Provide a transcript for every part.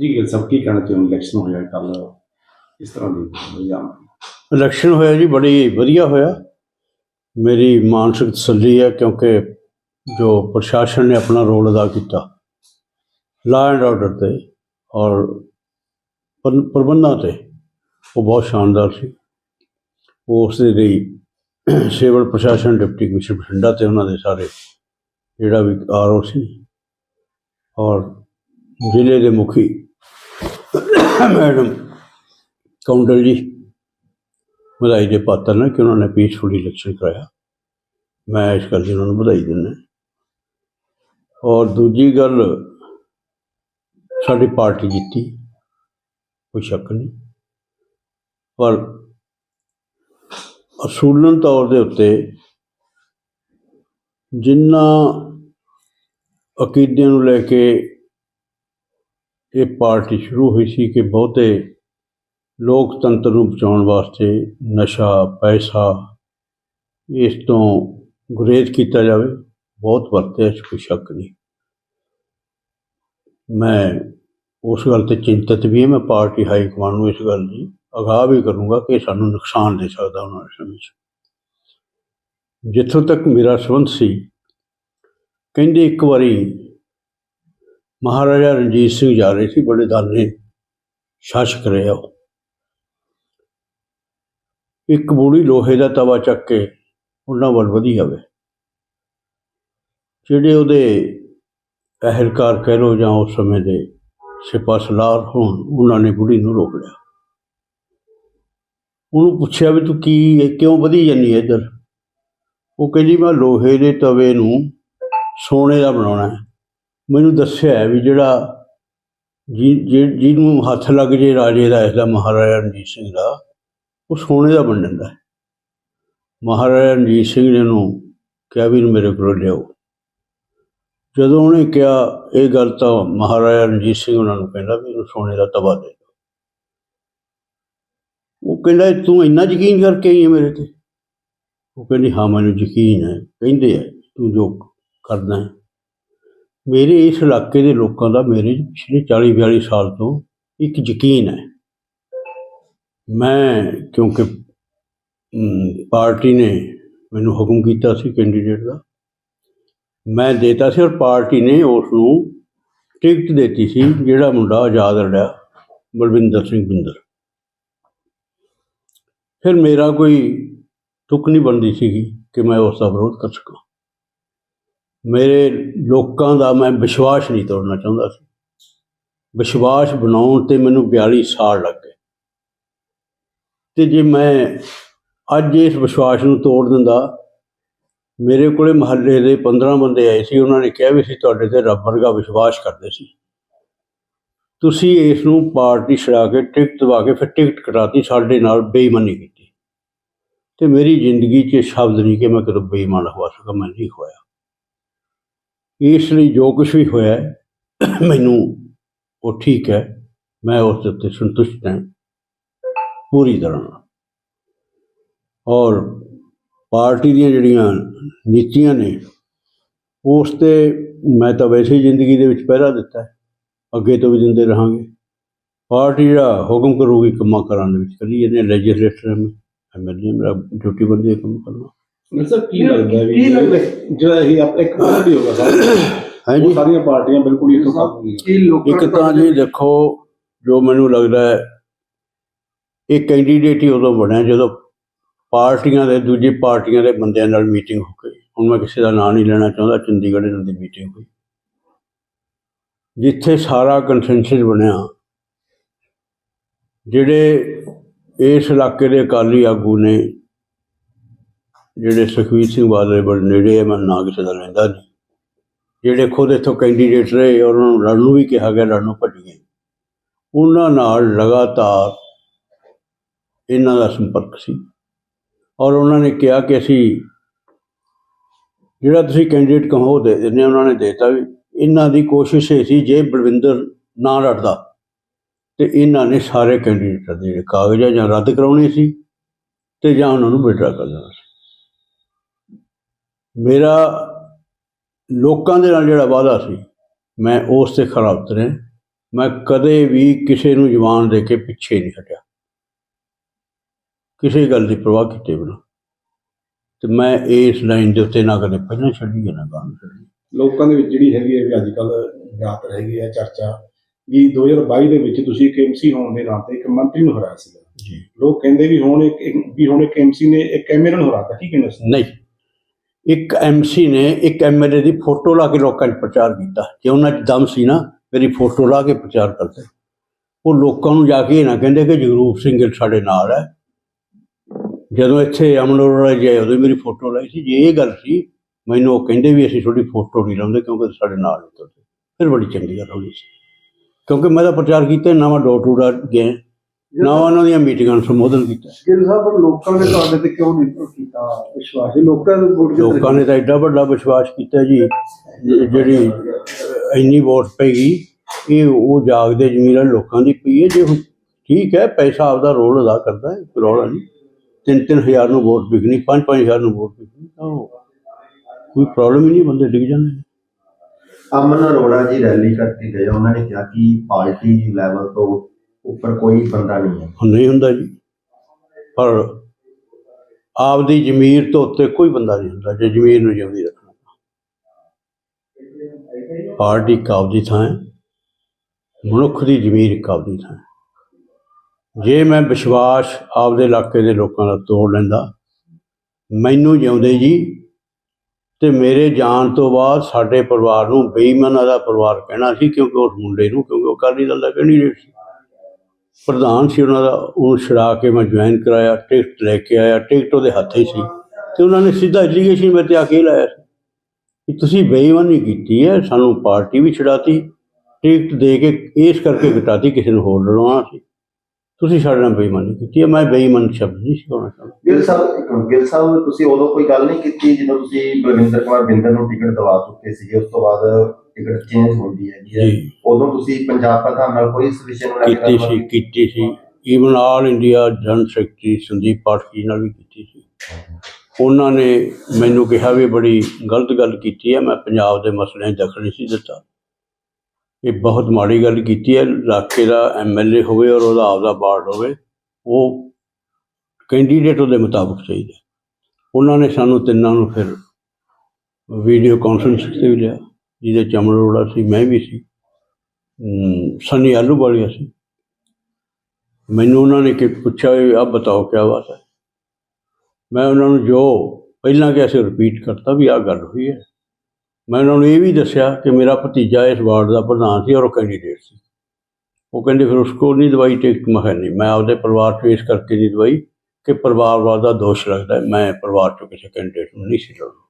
ਜੀ ਗਿੱਲ ਸਾਹਿਬ ਕੀ ਕਹਿਣਾ ਚਾਹੁੰਦੇ ਇਲੈਕਸ਼ਨ ਹੋਇਆ ਕੱਲ ਇਸ ਤਰ੍ਹਾਂ ਦੀ ਇਲਜ਼ਾਮ। ਇਲੈਕਸ਼ਨ ਹੋਇਆ ਜੀ, ਬੜੀ ਵਧੀਆ ਹੋਇਆ। ਮੇਰੀ ਮਾਨਸਿਕ ਤਸੱਲੀ ਹੈ ਕਿਉਂਕਿ ਜੋ ਪ੍ਰਸ਼ਾਸਨ ਨੇ ਆਪਣਾ ਰੋਲ ਅਦਾ ਕੀਤਾ ਲਾ ਐਂਡ ਆਰਡਰ ਤੇ ਔਰ ਪ੍ਰਬੰਧਾਂ ਤੇ, ਉਹ ਬਹੁਤ ਸ਼ਾਨਦਾਰ ਸੀ। ਉਸ ਦੇ ਲਈ ਸਿਵਲ ਪ੍ਰਸ਼ਾਸਨ, ਡਿਪਟੀ ਕਮਿਸ਼ਨਰ ਬਠਿੰਡਾ ਤੇ ਉਹਨਾਂ ਦੇ ਸਾਰੇ ਜਿਹੜਾ ਵੀ ਆਰਓ ਸੀ ਔਰ ਜ਼ਿਲ੍ਹੇ ਦੇ ਮੁਖੀ ਮੈਡਮ, ਕੌਂਡਲ ਜੀ, ਵਧਾਈ ਦੇ ਪਾਤਰ ਨੇ ਕਿ ਉਹਨਾਂ ਨੇ ਪੀਸਫੁਲੀ ਇਲੈਕਸ਼ਨ ਕਰਾਇਆ। ਮੈਂ ਇਸ ਗੱਲ ਦੀ ਉਹਨਾਂ ਨੂੰ ਵਧਾਈ ਦਿੰਦਾ ਔਰ ਦੂਜੀ ਗੱਲ, ਸਾਡੀ ਪਾਰਟੀ ਜਿੱਤੀ, ਕੋਈ ਸ਼ੱਕ ਨਹੀਂ। ਪਰ ਅਸੂਲਨ ਤੌਰ ਦੇ ਉੱਤੇ ਜਿੰਨਾ ਅਕੀਦਿਆਂ ਨੂੰ ਲੈ ਕੇ ਇਹ ਪਾਰਟੀ ਸ਼ੁਰੂ ਹੋਈ ਸੀ ਕਿ ਬਹੁਤੇ ਲੋਕਤੰਤਰ ਨੂੰ ਬਚਾਉਣ ਵਾਸਤੇ ਨਸ਼ਾ, ਪੈਸਾ ਇਸ ਤੋਂ ਗੁਰੇਜ਼ ਕੀਤਾ ਜਾਵੇ। ਬਹੁਤ ਵਰਤਿਆ ਇਸ 'ਚ ਕੋਈ ਸ਼ੱਕ ਨਹੀਂ। ਮੈਂ ਉਸ ਗੱਲ ਤੇ ਚਿੰਤਤ ਵੀ ਹਾਂ, ਮੈਂ ਪਾਰਟੀ ਹਾਈ ਕਮਾਂਡ ਨੂੰ ਇਸ ਗੱਲ ਦੀ ਅਗਾਹ ਵੀ ਕਰੂੰਗਾ ਕਿ ਸਾਨੂੰ ਨੁਕਸਾਨ ਦੇ ਸਕਦਾ ਉਹਨਾਂ ਦੇ ਸਮੇਂ 'ਚ। ਜਿੱਥੋਂ ਤੱਕ ਮੇਰਾ ਸੰਬੰਧ ਸੀ, ਕਹਿੰਦੇ ਇੱਕ ਵਾਰੀ ਮਹਾਰਾਜਾ ਰਣਜੀਤ ਸਿੰਘ ਜਾ ਰਹੇ ਸੀ, ਬੜੇ ਦਾਨੇ ਸ਼ਾਸਕ ਰਹੇ ਉਹ। ਇੱਕ ਬੂੜੀ ਲੋਹੇ ਦਾ ਤਵਾ ਚੱਕ ਕੇ ਉਹਨਾਂ ਵੱਲ ਵਧੀ ਜਾਵੇ। ਜਿਹੜੇ ਉਹਦੇ ਅਹਿਲਕਾਰ ਕਹਿ ਲੋ ਜਾਂ ਉਸ ਸਮੇਂ ਦੇ ਸਿਪਾ ਸਲਾਰ ਹੋਣ, ਉਹਨਾਂ ਨੇ ਬੁੜੀ ਨੂੰ ਰੋਕ ਲਿਆ। ਉਹਨੂੰ ਪੁੱਛਿਆ ਵੀ ਤੂੰ ਕੀ ਕਿਉਂ ਵਧੀ ਜਾਨੀ ਹੈ ਇੱਧਰ ਉਹ ਕਹਿੰਦੀ, ਮੈਂ ਲੋਹੇ ਦੇ ਤਵੇ ਨੂੰ ਸੋਨੇ ਦਾ ਬਣਾਉਣਾ ਹੈ। ਮੈਨੂੰ ਦੱਸਿਆ ਵੀ ਜਿਹੜਾ ਜੀ, ਜੀ- ਜਿਹਨੂੰ ਹੱਥ ਲੱਗ ਜੇ ਰਾਜੇ ਦਾ ਇਸਦਾ ਮਹਾਰਾਜਾ ਰਣਜੀਤ ਸਿੰਘ ਦਾ, ਉਹ ਸੋਨੇ ਦਾ ਬਣ ਜਾਂਦਾ ਹੈ। ਮਹਾਰਾਜਾ ਰਣਜੀਤ ਸਿੰਘ ਨੇ ਉਹਨੂੰ ਕਿਹਾ ਵੀ ਇਹਨੂੰ ਮੇਰੇ ਕੋਲ ਲਿਆਓ। ਜਦੋਂ ਉਹਨੇ ਕਿਹਾ ਇਹ ਗੱਲ ਤਾਂ ਮਹਾਰਾਜਾ ਰਣਜੀਤ ਸਿੰਘ ਉਹਨਾਂ ਨੂੰ ਕਹਿੰਦਾ ਵੀ ਇਹਨੂੰ ਸੋਨੇ ਦਾ ਤਵਾ ਦੇ ਦਿਓ। ਉਹ ਕਹਿੰਦਾ, ਤੂੰ ਇੰਨਾ ਯਕੀਨ ਕਰਕੇ ਆਈ ਹੈ ਮੇਰੇ ਤੇ? ਉਹ ਕਹਿੰਦੀ, ਹਾਂ, ਮੈਨੂੰ ਯਕੀਨ ਹੈ। ਕਹਿੰਦੇ ਆ, ਤੂੰ ਜੋ ਕਰਦਾ ਹੈ ਮੇਰੇ ਇਸ ਇਲਾਕੇ ਦੇ ਲੋਕਾਂ ਦਾ ਮੇਰੇ ਪਿਛਲੇ 40 42 ਸਾਲ ਤੋਂ ਇੱਕ ਯਕੀਨ ਹੈ। ਮੈਂ ਕਿਉਂਕਿ ਪਾਰਟੀ ਨੇ ਮੈਨੂੰ ਹੁਕਮ ਕੀਤਾ ਸੀ ਕੈਂਡੀਡੇਟ ਦਾ। ਮੈਂ ਦੇਤਾ ਸੀ ਔਰ ਪਾਰਟੀ ਨੇ ਉਸ ਨੂੰ ਟਿਕਟ ਦਿੱਤੀ ਸੀ, ਜਿਹੜਾ ਮੁੰਡਾ ਆਜ਼ਾਦ ਲੜਿਆ, ਬਲਵਿੰਦਰ ਸਿੰਘ ਬਿੰਦਰ। ਫਿਰ ਮੇਰਾ ਕੋਈ ਤੁਕ ਨਹੀਂ ਬਣਦੀ ਸੀਗੀ ਕਿ ਮੈਂ ਉਸ ਦਾ ਵਿਰੋਧ ਕਰ ਸਕਾਂ। ਮੇਰੇ ਲੋਕਾਂ ਦਾ ਮੈਂ ਵਿਸ਼ਵਾਸ ਨਹੀਂ ਤੋੜਨਾ ਚਾਹੁੰਦਾ ਸੀ। ਵਿਸ਼ਵਾਸ ਬਣਾਉਣ ਤੇ ਮੈਨੂੰ 42 ਸਾਲ ਲੱਗ ਗਏ। ਤੇ ਜੇ ਮੈਂ ਅੱਜ ਇਸ ਵਿਸ਼ਵਾਸ ਨੂੰ ਤੋੜ ਦਿੰਦਾ, ਮੇਰੇ ਕੋਲੇ ਮਹੱਲੇ ਦੇ 15 ਬੰਦੇ ਆਏ ਸੀ, ਉਹਨਾਂ ਨੇ ਕਿਹਾ ਵੀ ਅਸੀਂ ਤੁਹਾਡੇ ਤੇ ਰੱਬ ਵਰਗਾ ਵਿਸ਼ਵਾਸ ਕਰਦੇ ਸੀ। ਤੁਸੀਂ ਇਸ ਨੂੰ ਪਾਰਟੀ ਛੜਾ ਕੇ ਟਿਕਟ ਦਵਾ ਕੇ ਫਿਰ ਟਿਕਟ ਕਟਾਤੀ, ਸਾਡੇ ਨਾਲ ਬੇਈਮਾਨੀ ਕੀਤੀ। ਤੇ ਮੇਰੀ ਜ਼ਿੰਦਗੀ 'ਚ ਇਹ ਸ਼ਬਦ ਨਹੀਂ ਕਿ ਮੈਂ ਕਦੋਂ ਬੇਈਮਾਨ ਹੋ ਸਕਾਂ ਮੈਂ ਨਹੀਂ ਹੋਇਆ। ਇਸ ਲਈ ਜੋ ਕੁਝ ਵੀ ਹੋਇਆ ਮੈਨੂੰ ਉਹ ਠੀਕ ਹੈ, ਮੈਂ ਉਸ ਦੇ ਉੱਤੇ ਸੰਤੁਸ਼ਟ ਹਾਂ। ਪੂਰੀ ਤਰ੍ਹਾਂ ਨਾਲ। ਔਰ ਪਾਰਟੀ ਦੀਆਂ ਜਿਹੜੀਆਂ ਨੀਤੀਆਂ ਨੇ, ਉਸ ਤੇ ਮੈਂ ਤਾਂ ਵੈਸੇ ਹੀ ਜ਼ਿੰਦਗੀ ਦੇ ਵਿੱਚ ਪਹਿਰਾ ਦਿੱਤਾ ਹੈ। ਅੱਗੇ ਤੋਂ ਵੀ ਦਿੰਦੇ ਰਹਾਂਗੇ। ਪਾਰਟੀ ਜਿਹੜਾ ਹੁਕਮ ਕਰੂਗੀ ਕੰਮਾਂ ਕਰਾਂ ਦੇ ਵਿੱਚ ਕਰੀ ਜਾਂਦੇ ਲੈਜਿਸਲੇਟਰ ਮੈਂ ਐਮਐਲਏ ਮੇਰਾ ਡਿਊਟੀ ਬੰਦੀ ਹੈ ਕੰਮ ਕਰਨਾ। ਸਾਹਿਬ ਕੀ ਲੱਗਦਾ ਵੀ ਕੀ ਲੱਗਦਾ? ਜਿਹੜਾ ਇਹ ਆਪ ਇੱਕ ਪਾਰਟੀ ਹੋਗਾ ਸਾਰੇ ਹੈ ਉਹ ਜੀ ਸਾਰੀਆਂ ਪਾਰਟੀਆਂ ਬਿਲਕੁਲ ਹੀ ਇੱਕੋ ਕੰਮ ਹੋਈਆਂ ਕੀ ਲੋਕਾਂ ਇੱਕ ਤਾਂ ਜੀ ਦੇਖੋ ਜੋ ਮੈਨੂੰ ਲੱਗਦਾ ਹੈ ਇਹ ਕੈਂਡੀਡੇਟ ਹੀ ਉਦੋਂ ਬਣਿਆ ਜਦੋਂ ਪਾਰਟੀਆਂ ਦੇ ਦੂਜੀ ਪਾਰਟੀਆਂ ਦੇ ਬੰਦਿਆਂ ਨਾਲ ਮੀਟਿੰਗ ਹੋ ਗਈ। ਹੁਣ ਮੈਂ ਕਿਸੇ ਦਾ ਨਾਂ ਨਹੀਂ ਲੈਣਾ ਚਾਹੁੰਦਾ ਚੰਡੀਗੜ੍ਹ ਇਹਨਾਂ ਦੀ ਮੀਟਿੰਗ ਹੋਈ। ਜਿੱਥੇ ਸਾਰਾ ਕੰਸੈਂਸਸ ਬਣਿਆ ਜਿਹੜੇ ਇਸ ਇਲਾਕੇ ਦੇ ਅਕਾਲੀ ਆਗੂ ਨੇ ਜਿਹੜੇ ਸੁਖਵੀਰ ਸਿੰਘ ਬਾਦਲ ਬੜੇ ਨੇੜੇ ਆ, ਮੈਂ ਨਾ ਕਿਸੇ ਦਾ ਲੈਂਦਾ ਨਹੀਂ। ਜਿਹੜੇ ਖੁਦ ਇੱਥੋਂ ਕੈਂਡੀਡੇਟ ਰਹੇ ਔਰ ਉਹਨਾਂ ਨੂੰ ਲੜਨ ਨੂੰ ਵੀ ਕਿਹਾ ਗਿਆ, ਲੜਨ ਨੂੰ ਭੱਜ ਉਹਨਾਂ ਨਾਲ ਲਗਾਤਾਰ ਇਹਨਾਂ ਦਾ ਸੰਪਰਕ ਸੀ। ਔਰ ਉਹਨਾਂ ਨੇ ਕਿਹਾ ਕਿ ਅਸੀਂ ਜਿਹੜਾ ਤੁਸੀਂ ਕੈਂਡੀਡੇਟ ਕਹੋ ਦੇ ਦਿੰਦੇ ਹਾਂ। ਉਹਨਾਂ ਨੇ ਦੇਤਾ ਵੀ ਇਹਨਾਂ ਦੀ ਕੋਸ਼ਿਸ਼ ਇਹ ਸੀ, ਜੇ ਬਲਵਿੰਦਰ ਨਾ ਲੜਦਾ, ਤੇ ਇਹਨਾਂ ਨੇ ਸਾਰੇ ਕੈਂਡੀਡੇਟਾਂ ਦੇ ਜਿਹੜੇ ਕਾਗਜ਼ ਆ ਜਾਂ ਰੱਦ ਕਰਾਉਣੇ ਸੀ, ਤੇ ਜਾਂ ਉਹਨਾਂ ਨੂੰ ਵਿਡਰਾ ਕਰ ਦੇਣਾ ਸੀ। ਮੇਰਾ ਲੋਕਾਂ ਦੇ ਨਾਲ ਜਿਹੜਾ ਵਾਅਦਾ ਸੀ ਮੈਂ ਉਸ ਤੇ ਖਰਾ ਉਤਰਿਆ। ਮੈਂ ਕਦੇ ਵੀ ਕਿਸੇ ਨੂੰ ਜਵਾਨ ਦੇ ਕੇ ਪਿੱਛੇ ਨਹੀਂ ਹਟਿਆ। ਕਿਸੇ ਗੱਲ ਦੀ ਪਰਵਾਹ ਕੀਤੇ ਬਿਨਾਂ। ਤੇ ਮੈਂ ਇਸ ਲਾਈਨ ਦੇ ਉੱਤੇ ਨਾ ਕਦੇ ਪਹਿਲਾਂ ਛੱਡੀ ਨਾ ਗਾਂ ਛੱਡੀ। ਲੋਕਾਂ ਦੇ ਵਿੱਚ ਜਿਹੜੀ ਹੈਗੀ ਹੈ ਵੀ ਅੱਜ ਕੱਲ ਜਾਤ ਰਹਿ ਗਈ ਹੈ ਚਰਚਾ। ਵੀ 2022 ਦੇ ਵਿੱਚ ਤੁਸੀਂ ਇੱਕ ਐਮਸੀ ਹੋਣ ਦੇ ਨਾਤੇ ਇੱਕ ਮੰਤਰੀ ਨੂੰ ਹਰਾਇਆ ਸੀ ਜੀ। ਲੋਕ ਕਹਿੰਦੇ ਵੀ ਹੁਣ ਇੱਕ ਵੀ ਹੁਣ ਇੱਕ ਐਮਸੀ ਨੇ ਇੱਕ ਐਮਐਲਏ ਨੂੰ ਹਰਾਤਾ ਕੀ ਕਹਿੰਦੇ ਸੀ? ਨਹੀਂ। ਇੱਕ ਐਮਸੀ ਨੇ ਇੱਕ ਐਮਐਲਏ ਦੀ ਫੋਟੋ ਲਾ ਕੇ ਲੋਕਾਂ 'ਚ ਪ੍ਰਚਾਰ ਕੀਤਾ। ਜੇ ਉਹਨਾਂ 'ਚ ਦਮ ਸੀ ਨਾ ਮੇਰੀ ਫੋਟੋ ਲਾ ਕੇ ਪ੍ਰਚਾਰ ਕਰਦੇ। ਉਹ ਲੋਕਾਂ ਨੂੰ ਜਾ ਕੇ ਇਹ ਨਾ ਕਹਿੰਦੇ ਕਿ ਜਗਰੂਪ ਸਿੰਘ ਗਿੱਲ ਸਾਡੇ ਨਾਲ ਹੈ। ਜਦੋਂ ਇੱਥੇ ਅਮਨ ਅਰੋੜਾ ਜੀ ਆਏ ਉਦੋਂ ਮੇਰੀ ਫੋਟੋ ਲਾਈ ਸੀ। ਜੇ ਇਹ ਗੱਲ ਸੀ, ਮੈਨੂੰ ਉਹ ਕਹਿੰਦੇ ਵੀ ਅਸੀਂ ਤੁਹਾਡੀ ਫੋਟੋ ਨਹੀਂ ਲਾਉਂਦੇ ਕਿਉਂਕਿ ਸਾਡੇ ਨਾਲ ਨਹੀਂ ਤੁਰਦੇ ਫਿਰ ਬੜੀ ਚੰਗੀ ਗੱਲ ਹੋਈ ਸੀ। ਕਿਉਂਕਿ ਮੈਂ ਤਾਂ ਪ੍ਰਚਾਰ ਕੀਤਾ, ਨਵਾਂ ਡੋਰ ਟੂ ਡੋਰ ਗਿਆ ਨਾ ਉਹਨਾਂ ਦੀਆਂ ਮੀਟਿੰਗਾਂ ਨੂੰ ਸੰਬੋਧਨ ਕੀਤਾ। ਗਿੱਲ ਸਾਹਿਬ ਪਰ ਲੋਕਾਂ ਨੇ ਤੁਹਾਡੇ ਤੇ ਕਿਉਂ ਨਹੀਂ ਕੀਤਾ? ਵਿਸ਼ਵਾਸ। ਲੋਕਾਂ ਦੇ ਵੋਟ ਲੋਕਾਂ ਨੇ ਤਾਂ ਐਡਾ ਵੱਡਾ ਵਿਸ਼ਵਾਸ ਕੀਤਾ ਜੀ। ਜਿਹੜੀ ਇੰਨੀ ਵੋਟ ਪੈਗੀ ਇਹ ਉਹ ਜਾਗਦੇ ਜ਼ਮੀਰਾਂ ਲੋਕਾਂ ਦੀ ਪਈ ਹੈ। ਜੇ ਹੁਣ ਠੀਕ ਹੈ ਪੈਸਾ ਆਪਦਾ ਰੋਲ ਅਦਾ ਕਰਦਾ ਹੈ ਕੋਈ ਰੌਲਾ ਨਹੀਂ। ਤਿੰਨ ਤਿੰਨ ਹਜ਼ਾਰ ਨੂੰ ਵੋਟ ਵਿਕਣੀ ਪੰਜ ਪੰਜ ਹਜ਼ਾਰ ਨੂੰ ਵੋਟ ਵਿਕਣੀ ਤਾਂ ਕੋਈ ਪ੍ਰੋਬਲਮ ਹੀ ਨਹੀਂ ਬੰਦੇ ਡਿੱਗ ਜਾਂਦੇ। ਅਮਨ ਅਰੋੜਾ ਜੀ ਰੈਲੀ ਕਰਕੇ ਗਏ ਉਹਨਾਂ ਨੇ ਕਿਹਾ ਕਿ ਪਾਰਟੀ ਲੈਵਲ ਤੋਂ ਉੱਪਰ ਕੋਈ ਬੰਦਾ ਨਹੀਂ ਹੈ। ਨਹੀਂ ਹੁੰਦਾ ਜੀ। ਪਰ ਆਪਦੀ ਜ਼ਮੀਰ ਤੋਂ ਉੱਤੇ ਕੋਈ ਬੰਦਾ ਨਹੀਂ ਹੁੰਦਾ ਜੇ ਜ਼ਮੀਰ ਨੂੰ ਜਿਉਂਦੀ ਰੱਖਣਾ। ਪਾਰਟੀ ਇੱਕ ਆਪਦੀ ਥਾਂ ਹੈ। ਮਨੁੱਖ ਦੀ ਜ਼ਮੀਰ ਇੱਕ ਆਪਦੀ ਥਾਂ ਜੇ ਮੈਂ ਵਿਸ਼ਵਾਸ ਆਪਦੇ ਇਲਾਕੇ ਦੇ ਲੋਕਾਂ ਦਾ ਤੋੜ ਲੈਂਦਾ, ਮੈਨੂੰ ਜਿਉਂਦੇ ਜੀ ਤੇ ਮੇਰੇ ਜਾਣ ਤੋਂ ਬਾਅਦ ਸਾਡੇ ਪਰਿਵਾਰ ਨੂੰ ਬੇਈਮਾਨਾਂ ਦਾ ਪਰਿਵਾਰ ਕਹਿਣਾ ਸੀ ਕਿਉਂਕਿ ਉਸ ਮੁੰਡੇ ਨੂੰ, ਕਿਉਂਕਿ ਉਹ ਅਕਾਲੀ ਦਲ ਦਾ ਕੈਂਡੀਡੇਟ ਸੀ? ਪ੍ਰਧਾਨ ਸੀ ਉਹਨਾਂ ਦਾ, ਉਹਨੂੰ ਛੁਡਾ ਕੇ ਮੈਂ ਜੁਆਇਨ ਕਰਾਇਆ ਟਿਕਟ ਲੈ ਕੇ ਆਇਆ ਟਿਕਟ ਉਹਦੇ ਹੱਥ ਹੀ ਸੀ। ਤੇ ਉਹਨਾਂ ਨੇ ਸਿੱਧਾ ਐਲੀਗੇਸ਼ਨ ਮੇਰੇ ਤੇ ਆ ਕੇ ਲਾਇਆ ਕਿ ਤੁਸੀਂ ਬੇਈਮਾਨੀ ਕੀਤੀ ਹੈ, ਸਾਨੂੰ ਪਾਰਟੀ ਵੀ ਛਡਾਤੀ ਟਿਕਟ ਦੇ ਕੇ ਇਸ ਕਰਕੇ ਘਟਾਤੀ, ਕਿਸੇ ਨੂੰ ਹੋਰ ਲੜਾਉਣਾ ਸੀ। ਤੁਸੀਂ ਸਾਡੇ ਨਾਲ ਬੇਈਮਾਨੀ ਕੀਤੀ ਹੈ, ਮੈਂ ਬੇਈਮਾਨ ਸ਼ਬਦ ਨਹੀਂ ਸਿਖਾਉਣਾ ਚਾਹੁੰਦਾ। ਗਿੱਲ ਸਾਹਿਬ ਗਿੱਲ ਸਾਹਿਬ, ਤੁਸੀਂ ਉਦੋਂ ਕੋਈ ਗੱਲ ਨਹੀਂ ਕੀਤੀ ਜਦੋਂ ਤੁਸੀਂ ਬਲਵਿੰਦਰ ਕੁਮਾਰ ਬਿੰਦਰ ਨੂੰ ਟਿਕਟ ਦਵਾ ਚੁੱਕੇ ਸੀਗੇ, ਉਸ ਤੋਂ ਬਾਅਦ ਟਿਕਟ ਚੇਂਜ ਹੁੰਦੀ ਹੈ। ਜੀ। ਉਦੋਂ ਤੁਸੀਂ ਪੰਜਾਬ ਪ੍ਰਧਾਨ ਨਾਲ ਕੋਈ ਇਸ ਵਿਸ਼ੇ ਨੂੰ ਲੈ ਕੇ ਕੀਤੀ ਸੀ? ਕੀਤੀ ਸੀ। Even all India gen secretary Sandeep ਪਾਠਕੀ ਨਾਲ ਵੀ ਕੀਤੀ ਸੀ। ਉਹਨਾਂ ਨੇ ਮੈਨੂੰ ਕਿਹਾ ਵੀ ਬੜੀ ਗਲਤ ਗੱਲ ਕੀਤੀ ਹੈ ਮੈਂ ਪੰਜਾਬ ਦੇ ਮਸਲਿਆਂ 'ਚ ਦਖਲ ਨਹੀਂ ਸੀ ਦਿੱਤਾ। ਇਹ ਬਹੁਤ ਮਾੜੀ ਗੱਲ ਕੀਤੀ ਹੈ ਇਲਾਕੇ ਦਾ ਐਮਐਲਏ ਹੋਵੇ ਔਰ ਉਹਦਾ ਆਪਦਾ ਬਾਰਡ ਹੋਵੇ ਉਹ ਕੈਂਡੀਡੇਟ ਉਹਦੇ ਮੁਤਾਬਕ ਚਾਹੀਦਾ। ਉਹਨਾਂ ਨੇ ਸਾਨੂੰ ਤਿੰਨਾਂ ਨੂੰ ਫਿਰ ਵੀਡੀਓ ਕਾਨਫਰੰਸ ਤੇ ਵੀ ਲਿਆ। ਜਿਹਦੇ ਚ ਅਮਰ ਸੀ ਮੈਂ ਵੀ ਸੀ। ਅਮ, ਆਲੂ ਆਲੂਵਾਲੀਆ ਸੀ। ਮੈਨੂੰ ਉਹਨਾਂ ਨੇ ਕਿ ਪੁੱਛਿਆ ਵੀ ਆਪ ਬਤਾਓ ਕੀ ਬਾਤ ਹੈ। ਮੈਂ ਉਹਨਾਂ ਨੂੰ ਜੋ ਪਹਿਲਾਂ ਕਿ ਅਸੀਂ ਰਿਪੀਟ ਕਰਤਾ ਵੀ ਆਹ ਗੱਲ ਹੋਈ ਹੈ। ਮੈਂ ਉਹਨਾਂ ਨੂੰ ਇਹ ਵੀ ਦੱਸਿਆ ਕਿ ਮੇਰਾ ਭਤੀਜਾ ਇਸ ਵਾਰਡ ਦਾ ਪ੍ਰਧਾਨ ਸੀ ਔਰ ਉਹ ਕੈਂਡੀਡੇਟ ਸੀ। ਉਹ ਕਹਿੰਦੇ ਫਿਰ ਉਸਕੋ ਨਹੀਂ ਦਵਾਈ ਟਿਕਟ ਮੈਂ ਨਹੀਂ। ਮੈਂ ਆਪਦੇ ਪਰਿਵਾਰ ਤੋਂ ਇਸ ਕਰਕੇ ਨਹੀਂ ਦਵਾਈ ਕਿ ਪਰਿਵਾਰਵਾਦ ਦਾ ਦੋਸ਼ ਲੱਗਦਾ ਮੈਂ ਪਰਿਵਾਰ ਚੋਂ ਕਿਸੇ ਕੈਂਡੀਡੇਟ ਨੂੰ ਨਹੀਂ ਸੀ ਲੜਨਾ।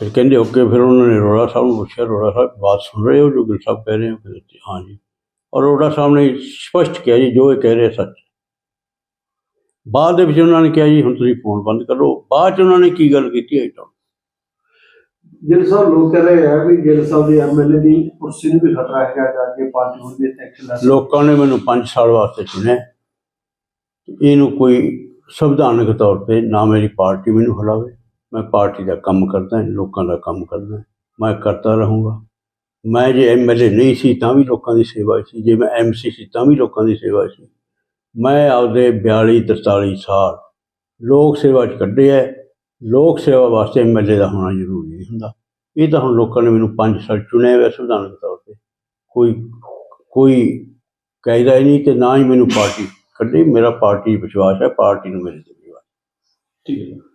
ਫਿਰ ਕਹਿੰਦੇ ਓਕੇ ਫਿਰ ਉਹਨਾਂ ਨੇ ਰੋੜਾ ਸਾਹਿਬ ਨੂੰ ਪੁੱਛਿਆ ਰੋੜਾ ਸਾਹਿਬ ਬਾਤ ਸੁਣ ਰਹੇ ਹੋ ਜੋ ਗਿਲ ਸਾਹਿਬ ਕਹਿ ਰਹੇ ਹੋ? ਕਹਿੰਦੇ ਹਾਂ ਜੀ। ਔਰ ਰੋੜਾ ਸਾਹਿਬ ਨੇ ਸਪਸ਼ਟ ਕਿਹਾ ਜੀ ਜੋ ਇਹ ਕਹਿ ਰਹੇ ਸੱਚ। ਬਾਅਦ ਦੇ ਵਿੱਚ ਉਹਨਾਂ ਨੇ ਕਿਹਾ ਜੀ ਹੁਣ ਤੁਸੀਂ ਫੋਨ ਬੰਦ ਕਰੋ। ਬਾਅਦ ਚ ਉਹਨਾਂ ਨੇ ਕੀ ਗੱਲ ਕੀਤੀ ਹੈ ਤਾਂ ਗਿੱਲ ਸਾਹਿਬ ਲੋਕ ਕਹਿ ਰਹੇ ਆ ਵੀ ਗਿੱਲ ਸਾਹਿਬ ਦੀ ਐਮਐਲਏ ਦੀ ਕੁਰਸੀ ਨੂੰ ਵੀ ਖਤਰਾ ਹੈਗਾ ਜਾ ਕੇ ਪਾਰਟੀ ਹੁਣ ਵੀ ਐਕਸ਼ਨ ਲੋਕਾਂ ਨੇ ਮੈਨੂੰ 5 ਸਾਲ ਵਾਸਤੇ ਚੁਣਿਆ। ਇਹਨੂੰ ਕੋਈ ਸੰਵਿਧਾਨਕ ਤੌਰ ਤੇ ਨਾ ਮੇਰੀ ਪਾਰਟੀ ਮੈਨੂੰ ਹਲਾਵੇ। ਮੈਂ ਪਾਰਟੀ ਦਾ ਕੰਮ ਕਰਦਾ, ਲੋਕਾਂ ਦਾ ਕੰਮ ਕਰਦਾ, ਮੈਂ ਕਰਦਾ ਰਹੂੰਗਾ। ਮੈਂ ਜੇ ਐਮਐਲਏ ਨਹੀਂ ਸੀ, ਤਾਂ ਵੀ ਲੋਕਾਂ ਦੀ ਸੇਵਾ ਸੀ। ਜੇ ਮੈਂ ਐਮਸੀ ਸੀ ਤਾਂ ਵੀ ਲੋਕਾਂ ਦੀ ਸੇਵਾ ਸੀ। ਮੈਂ ਆਪਦੇ 42 43 ਸਾਲ ਲੋਕ ਸੇਵਾ 'ਚ ਕੱਢੇ ਹੈ ਲੋਕ ਸੇਵਾ ਵਾਸਤੇ ਐਮਐਲਏ ਦਾ ਹੋਣਾ ਜ਼ਰੂਰੀ ਨਹੀਂ ਹੁੰਦਾ। ਇਹ ਤਾਂ ਹੁਣ ਲੋਕਾਂ ਨੇ ਮੈਨੂੰ 5 ਸਾਲ ਚੁਣਿਆ ਹੋਇਆ ਸੰਵਿਧਾਨਕ ਤੌਰ ਤੇ। ਕੋਈ ਕੋਈ ਕਾਇਦਾ ਹੀ ਨਹੀਂ ਤੇ ਨਾ ਹੀ ਮੈਨੂੰ ਪਾਰਟੀ ਕੱਢੀ। ਮੇਰਾ ਪਾਰਟੀ ਵਿਸ਼ਵਾਸ ਹੈ, ਪਾਰਟੀ ਨੂੰ ਮੇਰੇ ਤੇ ਵਿਸ਼ਵਾਸ ਠੀਕ ਹੈ